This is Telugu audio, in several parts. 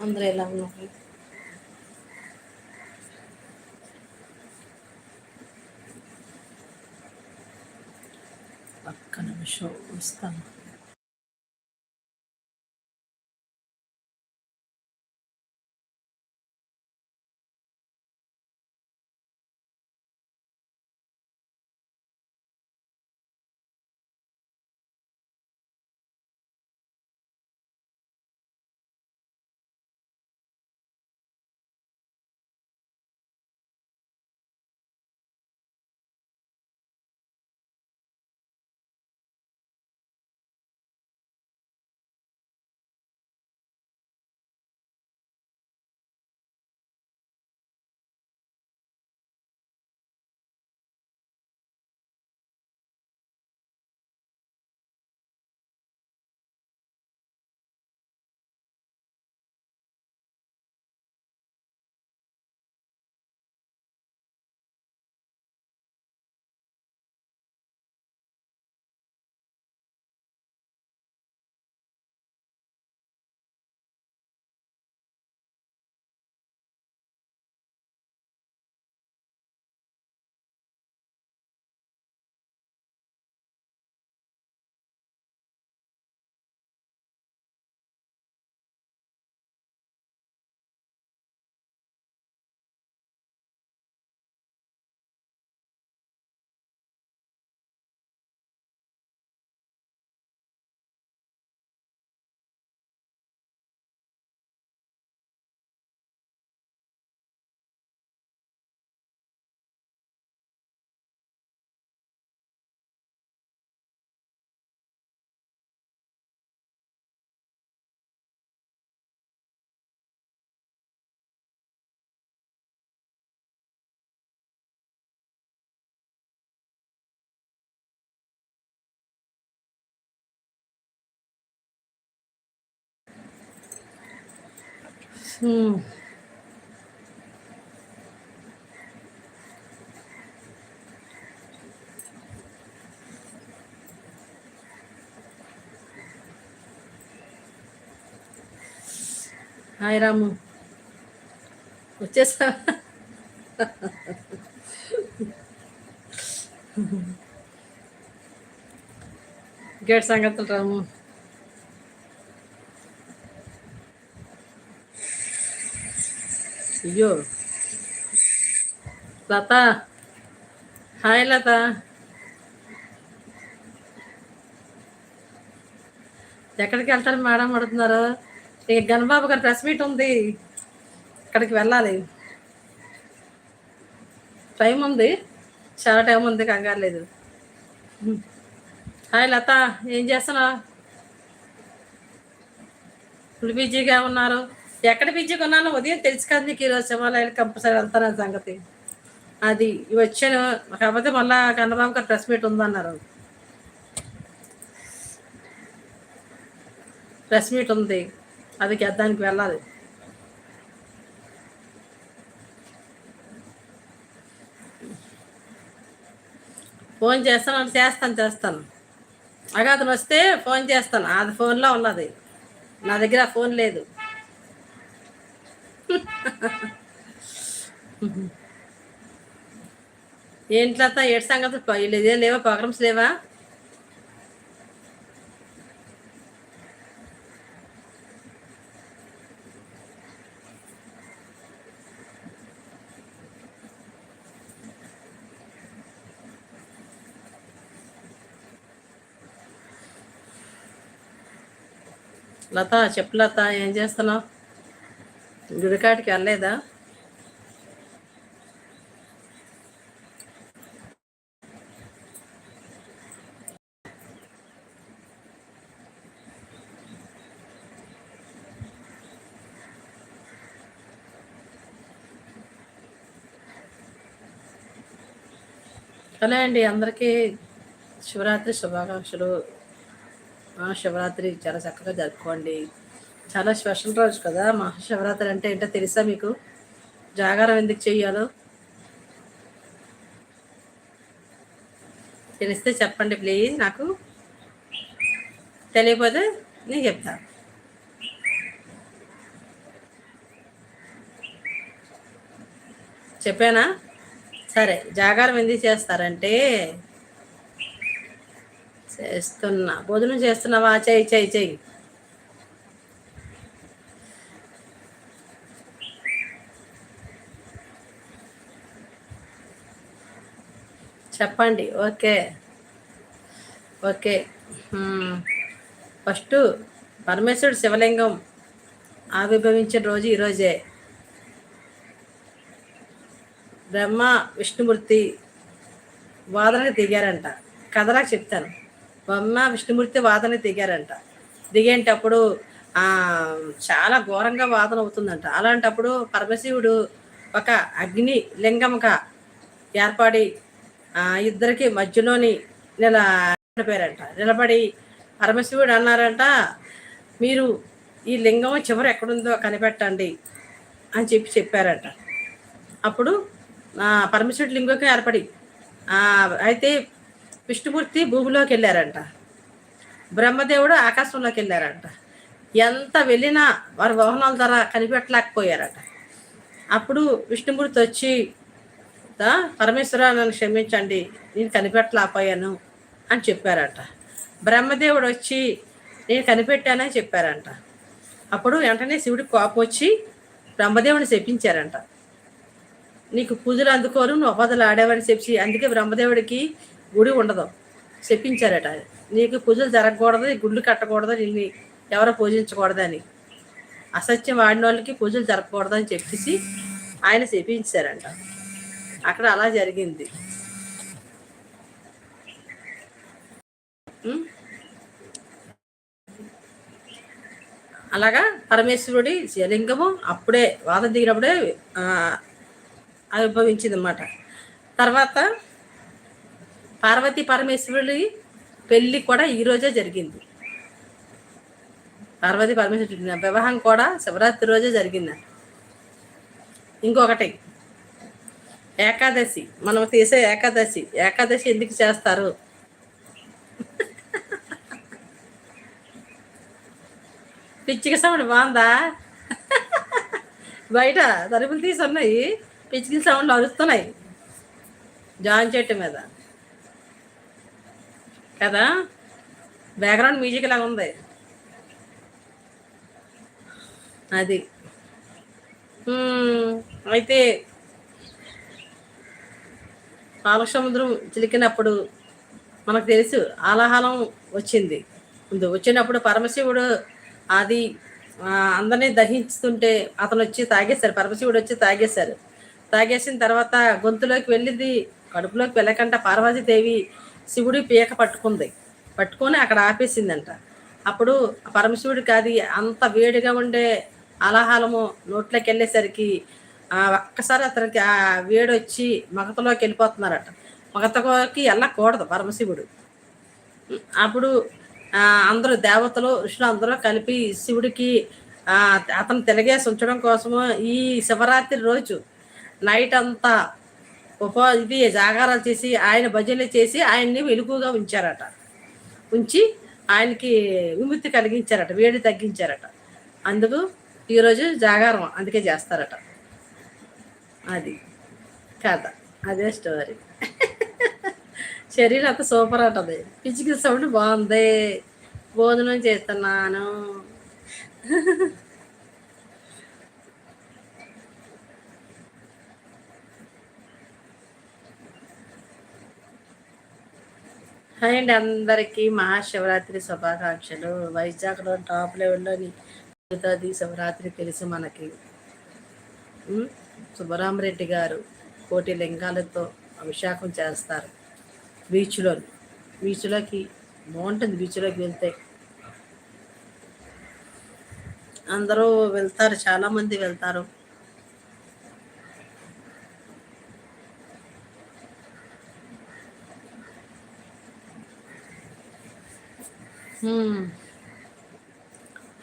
అందరూ ఎలా ఉన్నారు పక్కన నిమిషం వస్తాను. హ్మ్. హాయ్ రాము వచ్చేసా గేట్ సంగతులు రాము అయ్యో లత హాయ్ లత ఎక్కడికి వెళ్తారు మేడం అడుగుతున్నారు ఇక గణబాబు గారి ప్రెస్ మీట్ ఉంది. అక్కడికి వెళ్ళాలి. టైం ఉంది. చాలా టైం ఉంది కంగారు లేదు. హాయ్ లత ఏం చేస్తున్నావు? ఫుల్ బిజీగా ఉన్నారు. ఎక్కడ పిచ్చి కొన్నానో ఉదయం తెలుసు కదా నీకు ఈరోజు శివాలయాలు కంపల్సరీ వెళ్తాను సంగతి. అది వచ్చాను కాకపోతే మళ్ళా కన్నబాబు గారు ప్రెస్ మీట్ ఉందన్నారు. ప్రెస్ మీట్ ఉంది. అది దానికి వెళ్ళాలి. ఫోన్ చేస్తాను చేస్తాను చేస్తాను. అగాతను వస్తే ఫోన్ చేస్తాను. అది ఫోన్లో ఉన్నది. నా దగ్గర ఫోన్ లేదు. ఏంట్లా ఏడు సంగతి ఇదే లేవా? ప్రోగ్రామ్స్ లేవా? లత చెప్పు లత ఏం చేస్తున్నావు? గుడికాటికి వెళ్ళలేదా? హలో అండి అందరికీ శివరాత్రి శుభాకాంక్షలు. శివరాత్రి చాలా చక్కగా జరుపుకోండి. చాలా స్పెషల్ రోజు కదా. మహాశివరాత్రి అంటే ఏంటో తెలుసా మీకు? జాగారం ఎందుకు చేయాలో తెలిస్తే చెప్పండి ప్లీజ్ నాకు. తెలియకపోతే నేను చెప్తా. చెప్పానా? సరే జాగారం ఎందుకు చేస్తారంటే చేస్తున్నా. భోజనం చేస్తున్నావా? చేయి చేయి చెయ్యి. చెప్పండి. ఓకే. ఓకే. ఫస్ట్ పరమేశ్వరుడు శివలింగం ఆవిర్భవించిన రోజు ఈరోజే బ్రహ్మ విష్ణుమూర్తి వాదనకి దిగారంట. కథలా చెప్తాను. బ్రహ్మ విష్ణుమూర్తి వాదనకి దిగారంట. దిగేటప్పుడు చాలా ఘోరంగా వాదన అవుతుందంట. అలాంటప్పుడు పరమశివుడు ఒక అగ్ని లింగంగా ఏర్పడి ఇద్దరికి మధ్యలోని నిల నిలబడారంట నిలబడి పరమశివుడు అన్నారంట మీరు ఈ లింగం చివరి ఎక్కడుందో కనిపెట్టండి అని చెప్పి చెప్పారంట. అప్పుడు పరమశివుడి లింగంగా ఏర్పడి అయితే విష్ణుమూర్తి భూమిలోకి వెళ్ళారంట. బ్రహ్మదేవుడు ఆకాశంలోకి వెళ్ళారంట. ఎంత వెళ్ళినా వారి వాహనాల ద్వారా కనిపెట్టలేకపోయారట. అప్పుడు విష్ణుమూర్తి వచ్చి భర్త పరమేశ్వర నన్ను క్షమించండి నేను కనిపెట్టలేకపోయాను అని చెప్పారట. బ్రహ్మదేవుడు వచ్చి నేను కనిపెట్టానని చెప్పారంట. అప్పుడు వెంటనే శివుడి కోపం వచ్చి బ్రహ్మదేవుని శపించారంట. నీకు పూజలు అందుకోరు నువ్వు అబద్ధాలు ఆడేవని చెప్పి అందుకే బ్రహ్మదేవుడికి గుడి ఉండదు చెప్పించారట నీకు పూజలు జరగకూడదు గుళ్ళు కట్టకూడదు నిన్ను ఎవరో పూజించకూడదని. అసత్యం వాడిన వాళ్ళకి పూజలు జరగకూడదని చెప్పేసి ఆయన చెప్పించారంట అక్కడ అలా జరిగింది. అలాగా పరమేశ్వరుడి శివలింగము అప్పుడే వాదం దిగినప్పుడే ఆవిర్భవించింది అన్నమాట తర్వాత పార్వతీ పరమేశ్వరుడి పెళ్ళి కూడా ఈరోజే జరిగింది. పార్వతీ పరమేశ్వరుడి వివాహం కూడా శివరాత్రి రోజే జరిగింది. ఇంకొకటి ఏకాదశి. మనం తీసే ఏకాదశి. ఏకాదశి ఎందుకు చేస్తారు? పిచ్చిక సౌండ్ బాగుందా? బయట తలుపులు తీసి ఉన్నాయి. పిచ్చికి సౌండ్లు అరుస్తున్నాయి. జాన్ చెట్టు మీద. కదా? బ్యాక్గ్రౌండ్ మ్యూజిక్ లాగా ఉంది. అది. అయితే పాలసముద్రం చిలికినప్పుడు మనకు తెలుసు ఆలాహలం వచ్చింది. ముందు వచ్చినప్పుడు పరమశివుడు అది అందరినీ దహించుతుంటే అతను వచ్చి తాగేశారు. పరమశివుడు వచ్చి తాగేశారు. తాగేసిన తర్వాత గొంతులోకి వెళ్ళింది. కడుపులోకి వెళ్ళకుండా పార్వతీదేవి శివుడి పీక పట్టుకుంది. పట్టుకొని అక్కడ ఆపేసిందంట. అప్పుడు పరమశివుడికి అది అంత వేడిగా ఉండే అలాహాలము నోట్లోకి వెళ్ళేసరికి ఒక్కసారి అతనికి ఆ వేడి వచ్చి మగతలోకి వెళ్ళిపోతున్నారట. మగతలోకి వెళ్ళకూడదు పరమశివుడు. అప్పుడు అందరూ దేవతలు ఋషులు అందరూ కలిపి శివుడికి అతను తిరగేసి ఉంచడం కోసము ఈ శివరాత్రి రోజు నైట్ అంతా ఉప ఇది జాగారాలు చేసి ఆయన భజనలు చేసి ఆయన్ని వెలుగుగా ఉంచారట. ఉంచి ఆయనకి విముక్తి కలిగించారట వేడి తగ్గించారట. అందుకు ఈరోజు జాగారం అందుకే చేస్తారట. అది. కథ. అదే స్టోరీ శరీరం అంత సూపర్ ఉంటుంది పిచ్చికి సౌండ్ బాగుంది. భోజనం చేస్తున్నాను. హాయ్ అండి అందరికీ. మహాశివరాత్రి శుభాకాంక్షలు. వైజాగ్లో టాప్ లెవెల్లోని జరుగుతుంది శివరాత్రి తెలుసు మనకి. సుబ్బరామరెడ్డి గారు కోటి లింగాలతో అభిషేకం చేస్తారు. బీచ్లో బీచ్లోకి బాగుంటుంది బీచ్లోకి వెళ్తే అందరూ వెళ్తారు చాలా మంది వెళ్తారు. అలా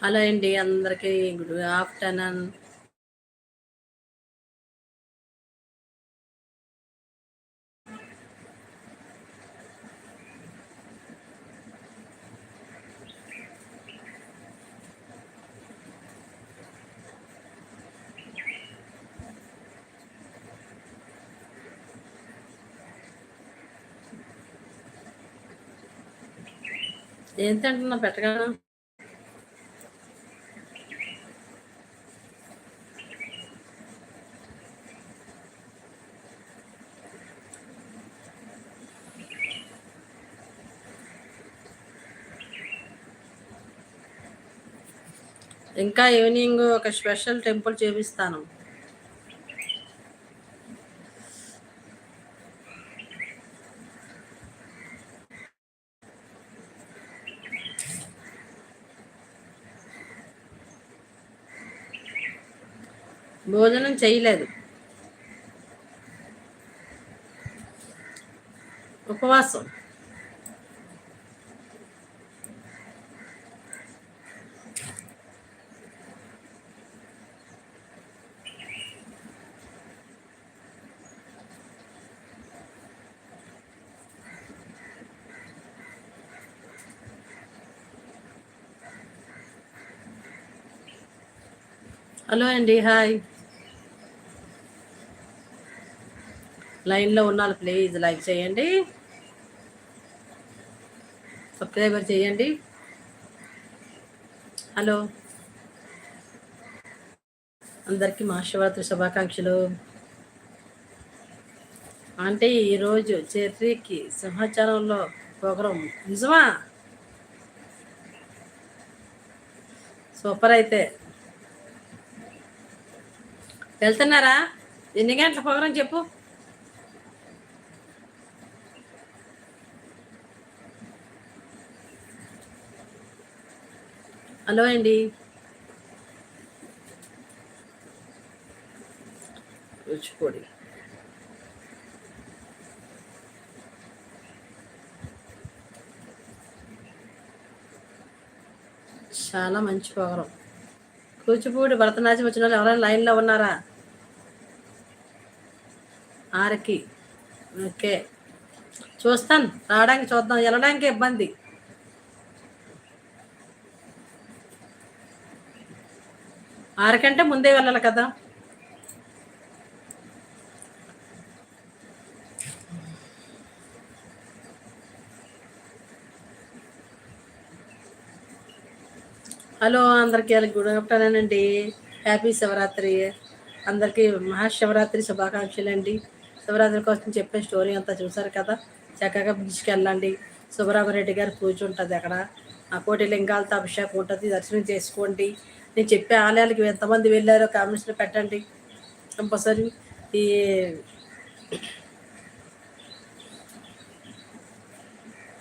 హలో అండి అందరికీ గుడ్ ఆఫ్టర్నూన్. ఏం తింటున్నా పెట్టగా ఇంకా ఈవినింగ్ ఒక స్పెషల్ టెంపుల్ చూపిస్తాను. భోజనం చేయలేదు. ఉపవాసం. హలో అండి హాయ్. లైన్లో ఉన్నారు ప్లీజ్ లైక్ చేయండి. సబ్స్క్రైబర్ చేయండి. హలో. అందరికీ మహాశివరాత్రి శుభాకాంక్షలు. అంటే ఈరోజు చెర్రీకి సింహాచలంలో ప్రోగ్రాం నిజమా? సూపర్ అయితే. వెళ్తున్నారా? ఎన్ని గంటల ప్రోగ్రాం చెప్పు. హలో అండి. రుచిపొడి చాలా మంచి ప్రోగ్రాం కూచిపూడి భరతనాట్యం వచ్చిన వాళ్ళు ఎవరైనా లైన్లో ఉన్నారా? ఆరకి. ఓకే. చూస్తాను. రావడానికి చూద్దాం. వెళ్ళడానికి ఇబ్బంది. ఆరకంటే ముందే వెళ్ళాలి కదా. హలో అందరికీ గుడ్ ఆఫ్టర్నూన్ అండి. హ్యాపీ శివరాత్రి. అందరికీ మహాశివరాత్రి శుభాకాంక్షలు అండి శివరాత్రి కోసం చెప్పే స్టోరీ అంతా చూసారు కదా? చక్కగా బీచ్కి వెళ్ళండి. సుబ్రహ్మరెడ్డి గారి పూజ ఉంటుంది అక్కడ. ఆ కోటి లింగాలతో అభిషేకం ఉంటుంది. దర్శనం చేసుకోండి. నేను చెప్పే ఆలయాలకి ఎంతమంది వెళ్ళారో కామెంట్స్లో పెట్టండి. కంపల్సరీ ఈ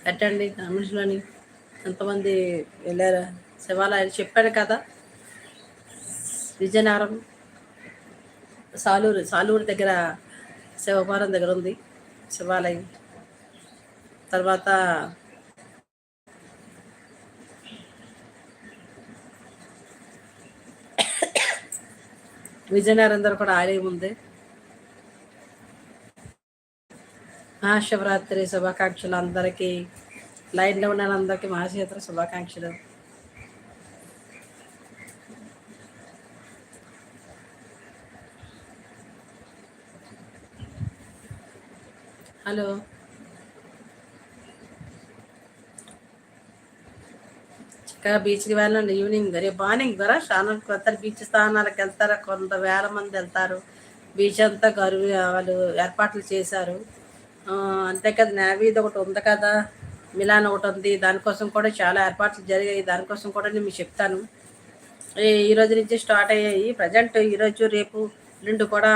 పెట్టండి కామెంట్స్లోని ఎంతమంది వెళ్ళారు. శివాలయాలు చెప్పాడు కదా. విజయనగరం సాలూరు సాలూరు దగ్గర శివపురం దగ్గర ఉంది శివాలయం. తర్వాత విజయనగరం కూడా ఆలయం ఉంది. మహాశివరాత్రి శుభాకాంక్షలు అందరికీ లైన్లో ఉన్న అందరికీ మహాశివరాత్రి శుభాకాంక్షలు. హలో. చక్కగా బీచ్కి వెళ్ళండి. ఈవినింగ్ రేపు మార్నింగ్ ద్వారా స్నానం వెళ్తారు. బీచ్ స్థానాలకు వెళ్తారు. కొంత వేల మంది వెళ్తారు. బీచ్ అంతా గరువు వాళ్ళు ఏర్పాట్లు చేశారు. అంతే కదా. నేవీది ఒకటి ఉంది కదా. మిలాన్ ఒకటి ఉంది. దానికోసం కూడా చాలా ఏర్పాట్లు జరిగాయి. దానికోసం కూడా నేను మీకు చెప్తాను. ఈ రోజు నుంచి స్టార్ట్ అయ్యాయి. ప్రజెంట్ ఈరోజు రేపు రెండు కూడా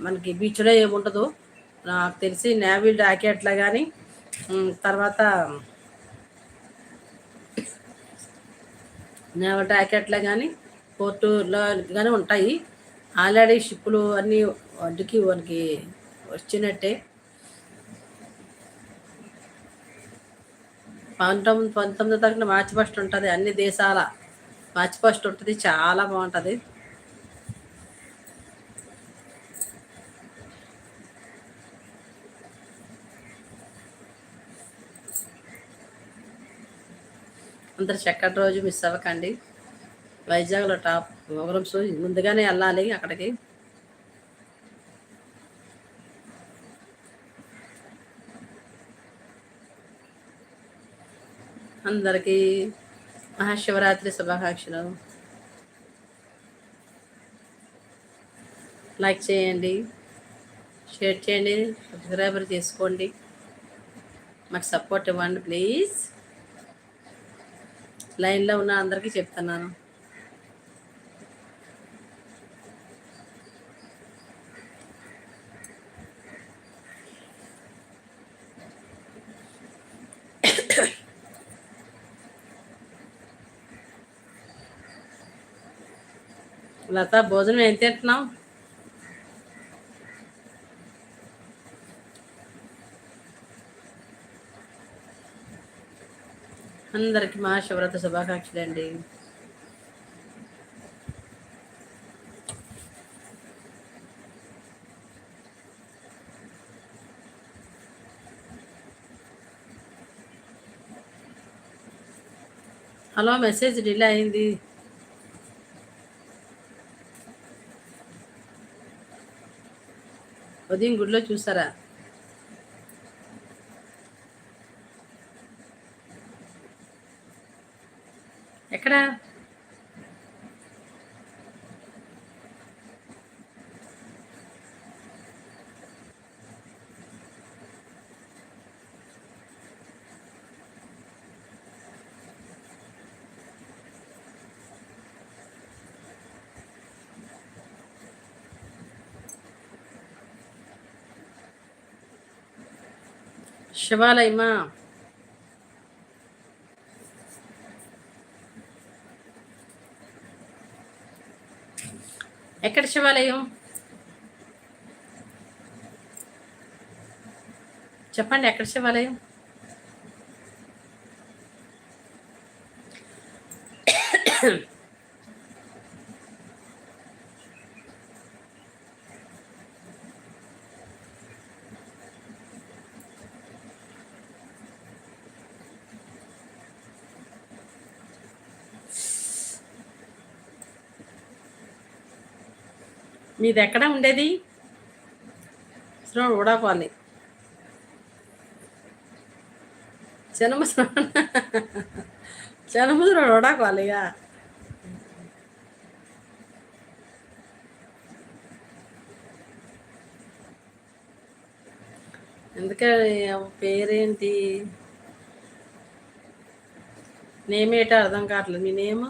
మనకి బీచ్లో ఏముండదు. నాకు తెలిసి నేవీ ర్యాకెట్లో కానీ తర్వాత నేవల్ ర్యాకెట్లో కానీ పోర్టులో కానీ ఉంటాయి. ఆల్రెడీ షిప్పులు అన్నీ అడ్డుకి వానికి వచ్చినట్టే. పంతొమ్మిది పంతొమ్మిదో తారీఖున మార్చి ఫస్ట్ ఉంటుంది. అన్ని దేశాల మార్చి ఫస్ట్ ఉంటుంది. చాలా బాగుంటుంది. అందరు చక్కటి రోజు మిస్ అవ్వకండి. వైజాగ్లో టాప్ ప్రోగ్రామ్స్ ముందుగానే వెళ్ళాలి అక్కడికి. అందరికీ మహాశివరాత్రి శుభాకాంక్షలు. లైక్ చేయండి. షేర్ చేయండి. సబ్స్క్రైబర్ చేసుకోండి. మాకు సపోర్ట్ ఇవ్వండి ప్లీజ్ లైన్లో ఉన్న అందరికీ చెప్తున్నాను. లత భోజనం ఏం తింటున్నావు? అందరికి మా శివరాత్రి శుభాకాంక్షలు అండి హలో మెసేజ్ డిలే అయింది. ఉదయం గుడిలో చూసారా? ఎక్కడ? శివాలయమా? ఎక్కడ శివాలయం? చెప్పండి ఎక్కడ శివాలయం? మీది ఎక్కడ ఉండేది? శ్రవణ ఉడాపాలి జనమ జనముద్ర ఉడాపాలిగా ఎందుకే పేరేంటి? నేమేటో అర్థం కావట్లేదు. మీ నేమ్?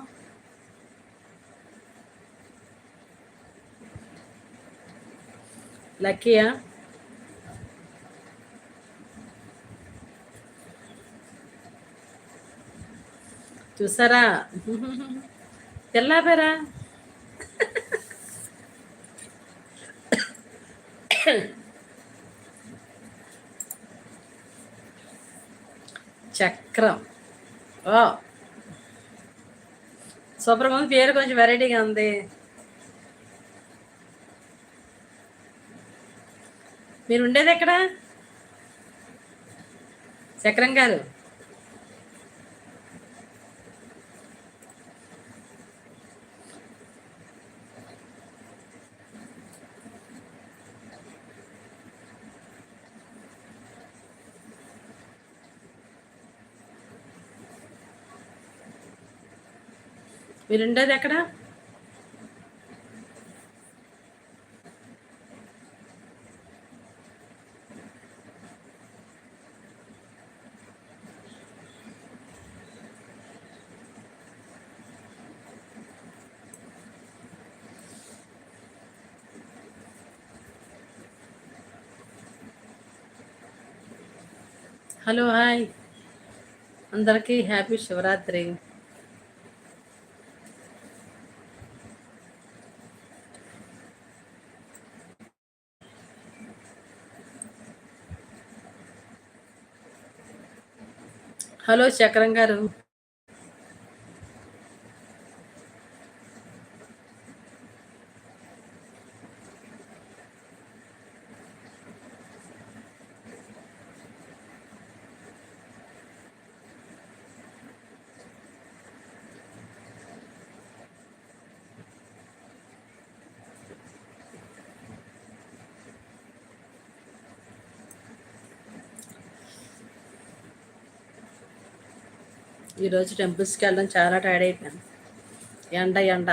లక్కీయా చూసారా? తెల్లాపారా చక్రం. ఓ. సూపర్ పేరు కొంచెం వెరైటీగా ఉంది. మీరు ఉండేది ఎక్కడ? చక్రం గారు. మీరు ఉండేది ఎక్కడ? హలో హాయ్ అందరికీ హ్యాపీ శివరాత్రి. హలో చక్రం గారు. ఈరోజు టెంపుల్స్కి వెళ్ళడం చాలా టైర్డ్ అయిపోయాను. ఎండ ఎండ.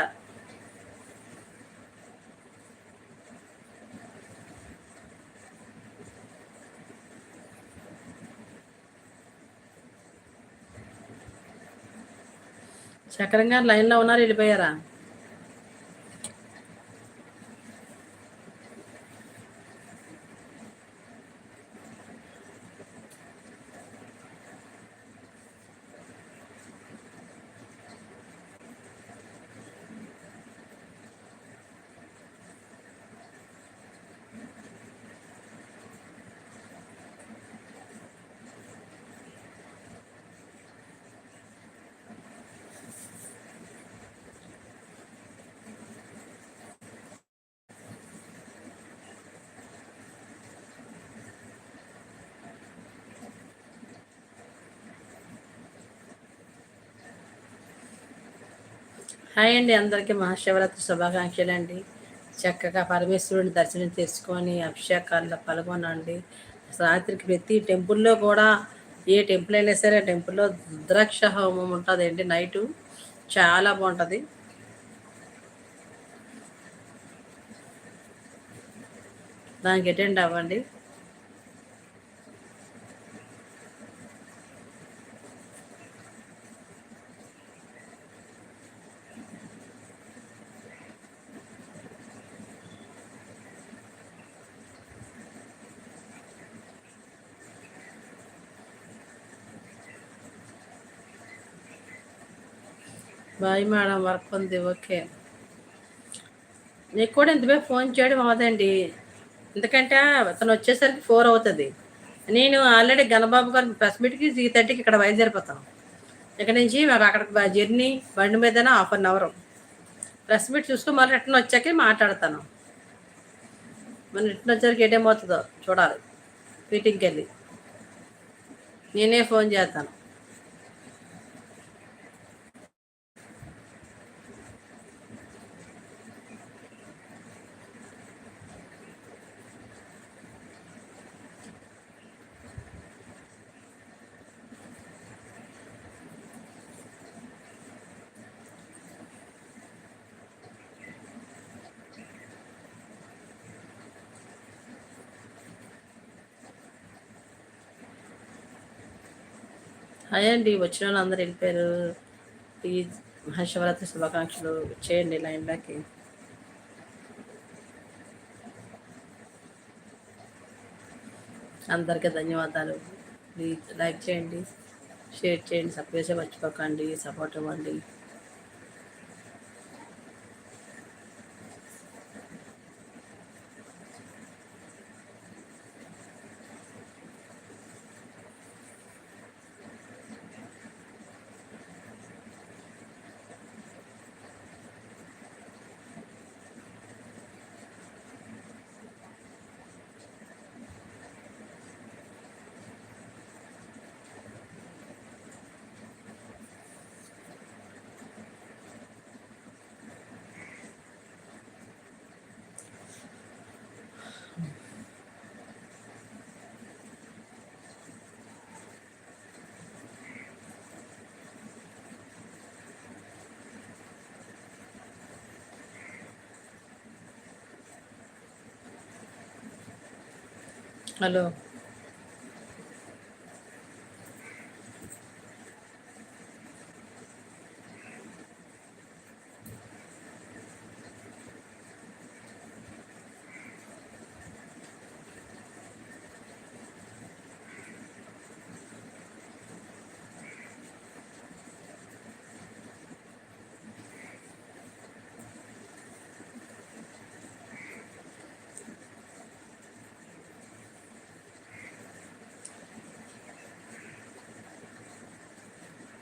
చక్రంగా లైన్లో ఉన్నారు వెళ్ళిపోయారా? హాయ్ అండి అందరికీ మహాశివరాత్రి శుభాకాంక్షలు అండి. చక్కగా పరమేశ్వరుని దర్శనం చేసుకొని అభిషేకాల్లో పాల్గొనండి. రాత్రికి ప్రతి టెంపుల్లో కూడా ఏ టెంపుల్ అయినా సరే టెంపుల్లో రుద్రాక్ష హోమం ఉంటుంది అండి నైటు. చాలా బాగుంటుంది. దానికి అటెండ్ అవ్వండి. బాయ్ మేడం వర్క్ ఉంది ఓకే. నీకు కూడా ఇంతమే ఫోన్ చేయడం అవదండి ఎందుకంటే అతను వచ్చేసరికి ఫోర్ అవుతుంది. నేను ఆల్రెడీ గణబాబు గారు ప్రెస్ మీట్కి త్రీ థర్టీకి ఇక్కడ బయలుదేరిపోతాను ఇక్కడ నుంచి మాకు అక్కడ జర్నీ బండి మీదనే half an hour. Press meet చూసుకుని మళ్ళీ రిటర్న్ వచ్చాక మాట్లాడతాను. మన రిటర్న్ వచ్చేసరికి ఏటేమవుతుందో చూడాలి. మీటింగ్కి వెళ్ళి. నేనే ఫోన్ చేస్తాను. అదే అండి వచ్చిన వాళ్ళు అందరు వెళ్ళిపోయారు. ప్లీజ్ మహాశివరాత్రి శుభాకాంక్షలు చేయండి లైన్లోకి అందరికీ ధన్యవాదాలు. ప్లీజ్ లైక్ చేయండి షేర్ చేయండి సబ్స్క్రైబ్ మర్చిపోకండి సపోర్ట్ ఇవ్వండి. హలో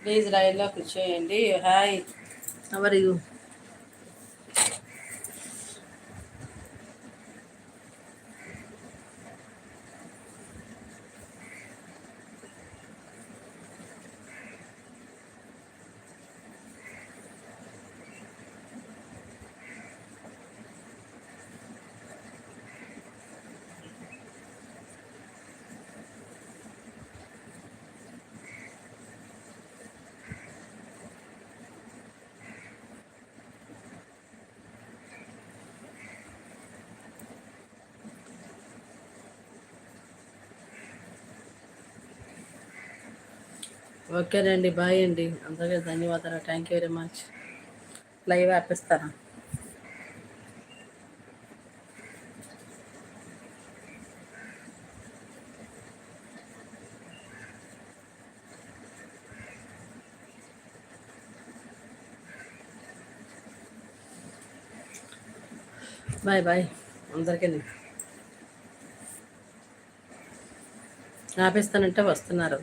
ప్లీజ్ లైవ్లో కూర్చోయండి హాయ్. అవర్ యూ ఓకేనండి బాయ్ అండి. అందరికీ ధన్యవాదాలు. Thank you very much live ఆపిస్తాను bye bye అందరికీ ఆపేస్తానంటే వస్తున్నారు.